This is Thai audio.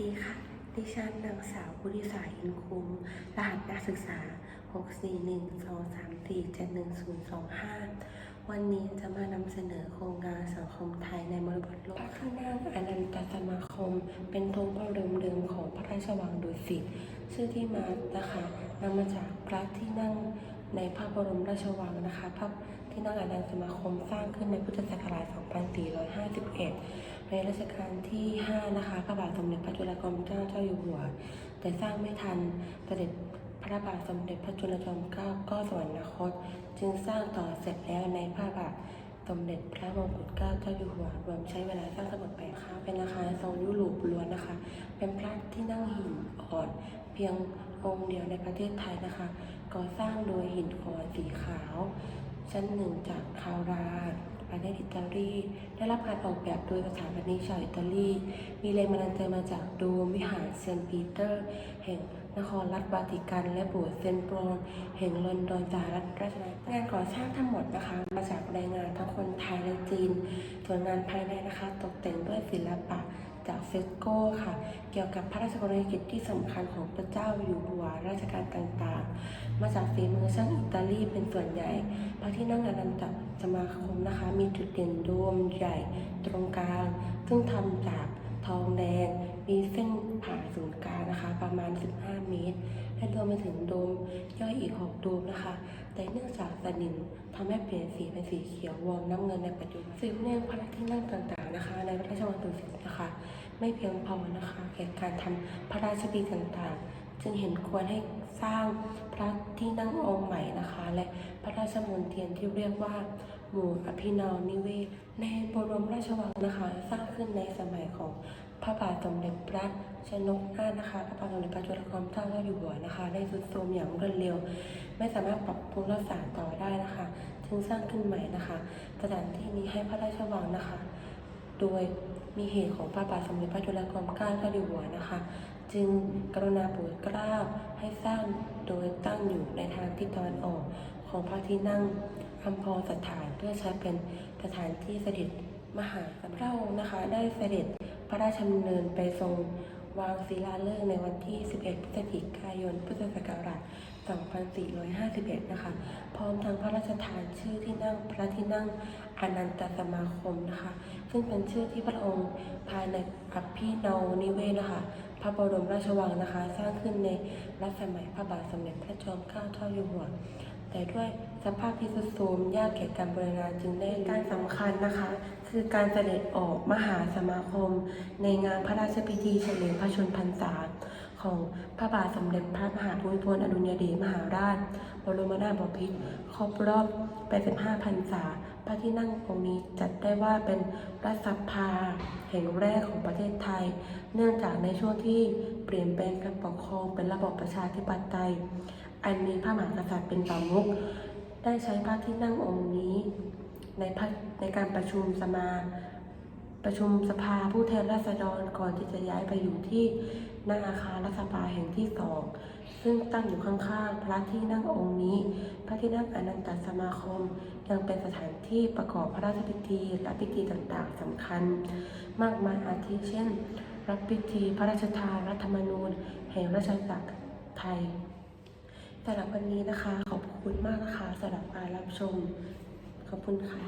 ดีค่ะ ดิฉันนางสาวบุริสาอินคุ้ม รหัสนักศึกษา 64123471025 วันนี้จะมานำเสนอโครงการสังคมไทยในมรดกโลกพระที่นั่งอนันตสมาคม เป็นธงพระเดิมเดิมของพระราชวังดุสิต ชื่อที่มานะคะนำมาจากพระที่นั่งในพระบรมราชวังนะคะ พระที่นั่งอนันตสมาคมสร้างขึ้นในพุทธศักราช2451 ในรัชกาลที่5นะคะพระบาทสมเด็จพระจุลจอมเกล้าเจ้าอยู่หัว แต่สร้างไม่ทันเสด็จพระบาทสมเด็จพระจุลจอมเกล้าก็สวรรคต จึงสร้างต่อเสร็จแล้วในพระบาทสมเด็จพระมงกุฎเกล้าเจ้าอยู่หัวรวมใช้เวลาสร้างทั้งหมดแปดครั้งเป็นอาคารทรงยุโรปล้วนนะคะ เป็นพระที่นั่งหินอ่อน เพียงองค์เดียวในประเทศไทยนะคะก่อสร้างโดยหินอ่อนสีขาว ชั้นหนึ่งจากคาวรา ประเทศอิตาลี ได้รับการออกแบบโดยสถาปนิกชาวอิตาลี มีแรงบันดาลใจมาจากโดมวิหารเซนต์ปีเตอร์ แห่งนครรัฐวาติกันและโบสถ์เซนต์ปรอนแห่งลอนดอนสหรัฐราชอาณาจักรงานก่อสร้างทั้งหมดนะคะ มาจากแรงงานทั้งคนไทยและจีน ส่วนงานภายในนะคะ ตกแต่งด้วยศิลปะ จากเฟสโก้ค่ะ เกี่ยวกับพระราชกรณียกิจที่สำคัญของพระเจ้าอยู่หัวราชการต่างๆ มาจากฝีมือช่างอิตาลีเป็นส่วนใหญ่ พระที่นั่งอนันตสมาคมนะคะ มีจุดเด่นโดมใหญ่ตรงกลาง ซึ่งทำจากทองแดง มีเส้นผ่าศูนย์กลางนะคะ ประมาณ 15 เมตร และรวมไปถึงโดม ย่อยอีก6โดมนะคะ แต่เนื่องจากสนิมทำให้เปลี่ยนสีเป็นสีเขียววอมน้ำเงินในปัจจุบันฟิลเนพระที่นั่งต่างๆนะคะ ในพระราชวังดุสิตนะคะ ไม่เพียงพอนะคะแก่การทำพระราชพิธีต่างๆ จึงเห็นควรให้สร้างพระที่นั่งองค์ใหม่นะคะ และพระราชมณฑลที่เรียกว่าหมู่อภินาวนิเวศ ในบรมราชวังนะคะสร้างขึ้นในสมัยของพระบาทสมเด็จพระชนกนาถนะคะพระบาทสมเด็จพระจุลจอมเกล้าเจ้าอยู่หัวนะคะได้ทรุดโทรมอย่างรวดเร็ว ไม่สามารถปรับปรุงรักษาต่อได้นะคะจึงสร้างขึ้นใหม่นะคะสถานที่นี้ให้พระราชวังนะคะ โดยมีเหตุของพระบาทสมเด็จพระจุลจอมเกล้าเจ้าอยู่หัวนะคะ จึงกรุณาโปรดเกล้าให้สร้างโดยตั้งอยู่ในทางทิศตะวันออก ของพระที่นั่งอัมพรสถานเพื่อใช้เป็นสถานที่เสด็จมหาสัมพระองค์นะคะ ได้เสด็จพระราชดำเนินไปทรงวางศิลาฤกษ์ในวันที่ 11 พฤศจิกายน พุทธศักราช 2451 นะคะ พร้อมทั้งพระราชทานชื่อที่นั่งพระที่นั่งอนันตสมาคมนะคะ ซึ่งเป็นชื่อที่พระองค์ภายในอภินาวนิเวศนะคะ พระบรมราชวังนะคะ สร้างขึ้นในรัชสมัยพระบาทสมเด็จพระจอมเกล้าเจ้าอยู่หัว แต่ด้วยสภาพที่ทรุดโทรมยากแก่การบูรณารจึงได้การสำคัญนะคะ คือการเสด็จออกมหาสมาคม ในงานพระราชพิธีเฉลิมพระชนพรรษาของพระบาทสมเด็จพระมหาภูมิพลอดุลยเดชมหาราช บรมนาถบพิตรครบรอบ 85พรรษา พระที่นั่งองค์นี้จัดได้ว่าเป็นรัฐสภาแห่งแรกของประเทศไทย เนื่องจากในช่วงที่เปลี่ยนแปลงการปกครองเป็นระบอบประชาธิปไตย อันมีพระมหากษัตริย์เป็นประมุขได้ใช้พระที่นั่งองค์นี้ในพระในการประชุมสมา ประชุมสภาผู้แทนราษฎรก่อนที่จะย้ายไปอยู่ที่หน้าอาคารรัฐสภาแห่งที่สองซึ่งตั้งอยู่ข้างๆ พระที่นั่งองค์นี้ พระที่นั่งอนันตสมาคม ยังเป็นสถานที่ประกอบพระราชพิธีและพิธีต่างๆสำคัญ มากมายอาทิเช่น รับพิธีพระราชทานรัฐธรรมนูญ แห่งราชจักรไทย สำหรับวันนี้นะคะ ขอบคุณมากนะคะสำหรับการรับชม ขอบคุณค่ะ